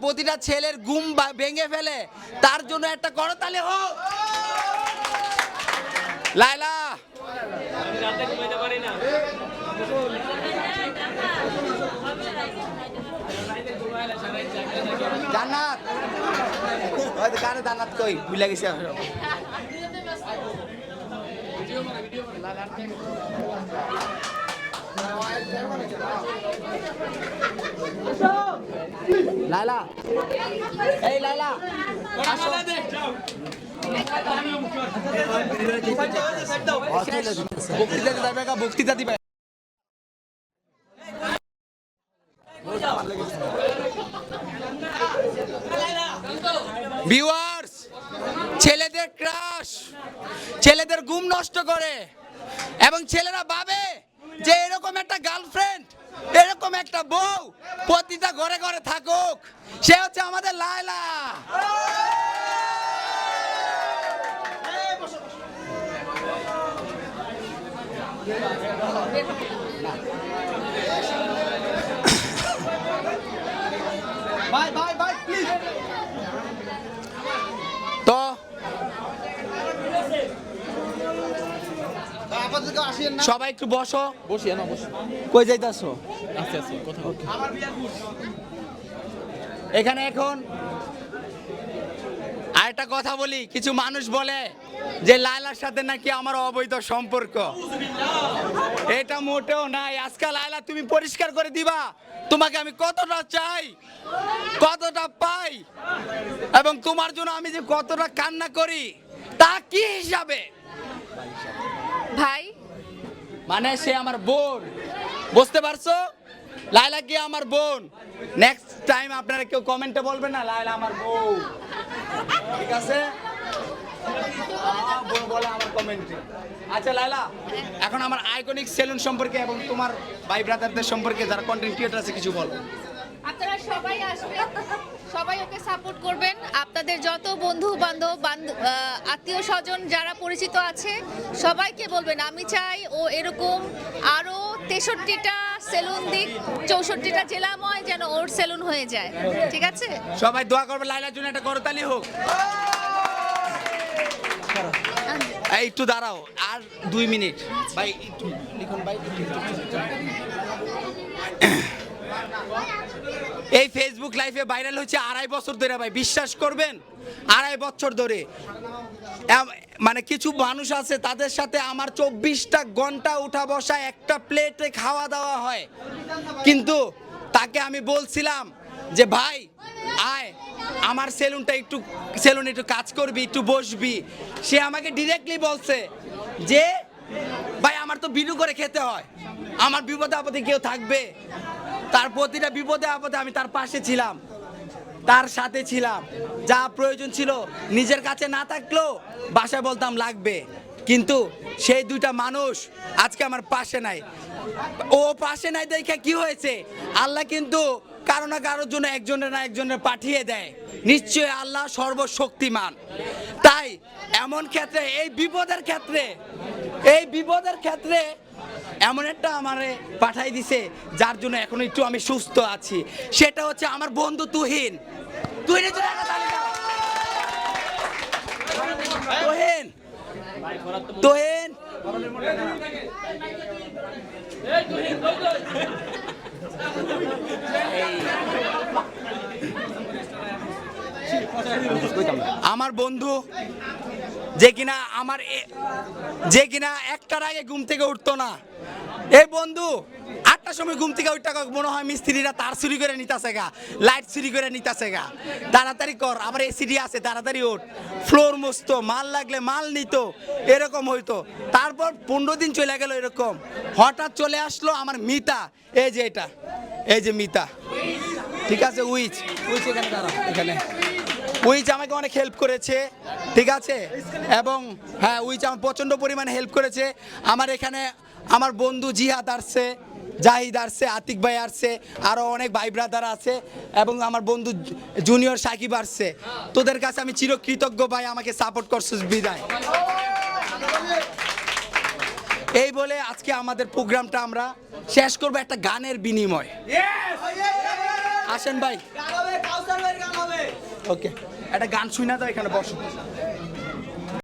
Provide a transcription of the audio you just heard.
প্রতিটা ছেলের বা- ভেঙে ফেলে, তার জন্য একটা করতালি হোক। লাইলা জান্নাত। ওই তো কানে জান্নাত কই? ভুলে গেছি। লাইলা ছেলেদের ক্রাশ ছেলেদের ঘুম নষ্ট করে এবং ছেলেরা ভাবে যে এরকম একটা গার্লফ্রেন্ড এরকম একটা বউ প্রতিটা ঘরে ঘরে থাকুক সে হচ্ছে আমাদের লায়লা। Bye ভাই ভাই প্লিজ তো আপাতত কেউ আসিয়েন না সবাই একটু বসো। বসিয়ে না বসি। কই যাইতাছো? আস্তে আস্তে কথা এখানে এখন আরেকটা কথা বলি কিছু মানুষ বলে যে লায়লার সাথে নাকি আমার অবৈধ সম্পর্ক। এটা মোটেও নাই। আজকাল লায়লা তুমি পরিষ্কার করে দিবা। তোমাকে আমি কতটা চাই কতটা পাই এবং তোমার জন্য আমি যে কতটা কান্না করি তা কি হিসাবে? ভাই মানে সে আমার বোন। বুঝতে পারছ? লাইলা কি আমার বোন? নেক্সট টাইম আপনারা কেউ কমেন্টে বলবেন না লাইলা আমার বউ। ঠিক আছে? বলে আমার কমেন্টে আচ্ছা লাইলা এখন আমার আইকনিক সেলুন সম্পর্কে এবং তোমার ভাই ব্রাদারদের সম্পর্কে যারা কন্টেন্ট ক্রিয়েটার আছে, কিছু বলো। আপনারা সবাই আসবেন। সবাই ওকে সাপোর্ট করবেন। আপনাদের যত বন্ধু বান্ধব আত্মীয় স্বজন যারা পরিচিত আছে, সবাইকে বলবেন, আমি চাই ও এরকম আরও তেষট্টিটা সেলুন দিক, চৌষট্টিটা জেলাময় যেন ওর সেলুন হয়ে যায়। ঠিক আছে? সবাই দোয়া করবে লাইলার জন্য একটা করতালি হোক। একটু দাঁড়াও, আর দুই মিনিট। ভাই, একটু লিখুন, ভাই একটু, একটু, একটু, একটু। এই ফেসবুক লাইফে ভাইরাল হচ্ছে আড়াই বছর ধরে ভাই, বিশ্বাস করবেন? আড়াই বছর ধরে। মানে কিছু মানুষ আছে, তাদের সাথে আমার চব্বিশটা ঘণ্টা উঠা বসা, একটা প্লেটে খাওয়া দাওয়া হয়। কিন্তু তাকে আমি বলছিলাম যে, ভাই, আয়, আমার সেলুনটা একটু, সেলুনে একটু কাজ করবি, একটু বসবি। সে আমাকে ডিরেক্টলি বলছে যে, ভাই, আমার তো বিনু করে খেতে হয়। আমার বিপদে আপদে কেউ থাকবে। তার প্রতিটা বিপদে আপদে আমি তার পাশে ছিলাম, তার সাথে ছিলাম। যা প্রয়োজন ছিল নিজের কাছে না থাকলেও বাসায় বলতাম লাগবে। কিন্তু সেই দুইটা মানুষ আজকে আমার পাশে নাই। ও পাশে নাই দেখে কি হয়েছে? আল্লাহ কিন্তু কারও না কারোর জন্য একজনের না একজনের পাঠিয়ে দেয়। নিশ্চয়ই আল্লাহ সর্বশক্তিমান। তাই এমন ক্ষেত্রে, এই বিপদের ক্ষেত্রে, এই বিপদের ক্ষেত্রে এমন একটা আমারে পাঠাই দিছে, যার জন্য এখন একটু আমি সুস্থ আছি। সেটা হচ্ছে আমার বন্ধু তুহিন। তুহিনের আমার বন্ধু, যে কিনা আমার যে কিনা একটার আগে ঘুম থেকে উঠতো না। এই বন্ধু, আটটার সময় ঘুম থেকে উঠতে মনে হয় মিস্ত্রিরা তার চুরি করে নিতেছে গা, লাইট চুরি করে নিতেছে গা। তাড়াতাড়ি কর, আবার এসিডি আছে, তাড়াতাড়ি ওঠ। ফ্লোর মস্ত মাল লাগলে মাল নিত, এরকম হইতো। তারপর পনেরো দিন চলে গেল এরকম। হঠাৎ চলে আসলো আমার মিতা, এই যে এটা, এই যে মিতা। ঠিক আছে, উইচ উইচ এখানে দাঁড়াও, এখানে। উইচ আমাকে অনেক হেল্প করেছে ঠিক আছে? এবং হ্যাঁ উইচ আমার প্রচণ্ড পরিমাণে হেল্প করেছে। আমার এখানে আমার বন্ধু জিহাদ আসছে জাহিদ আসছে আতিক ভাই আসছে আরও অনেক ভাই ব্রাদার আছে এবং আমার বন্ধু জুনিয়র সাকিব আসছে। তোদের কাছে আমি চিরকৃতজ্ঞ ভাই আমাকে সাপোর্ট করছিস বিদায়। এই বলে আজকে আমাদের প্রোগ্রামটা আমরা শেষ করব একটা গানের বিনিময়। আসেন ভাই। ওকে একটা গান শুনে তো এখানে বসো।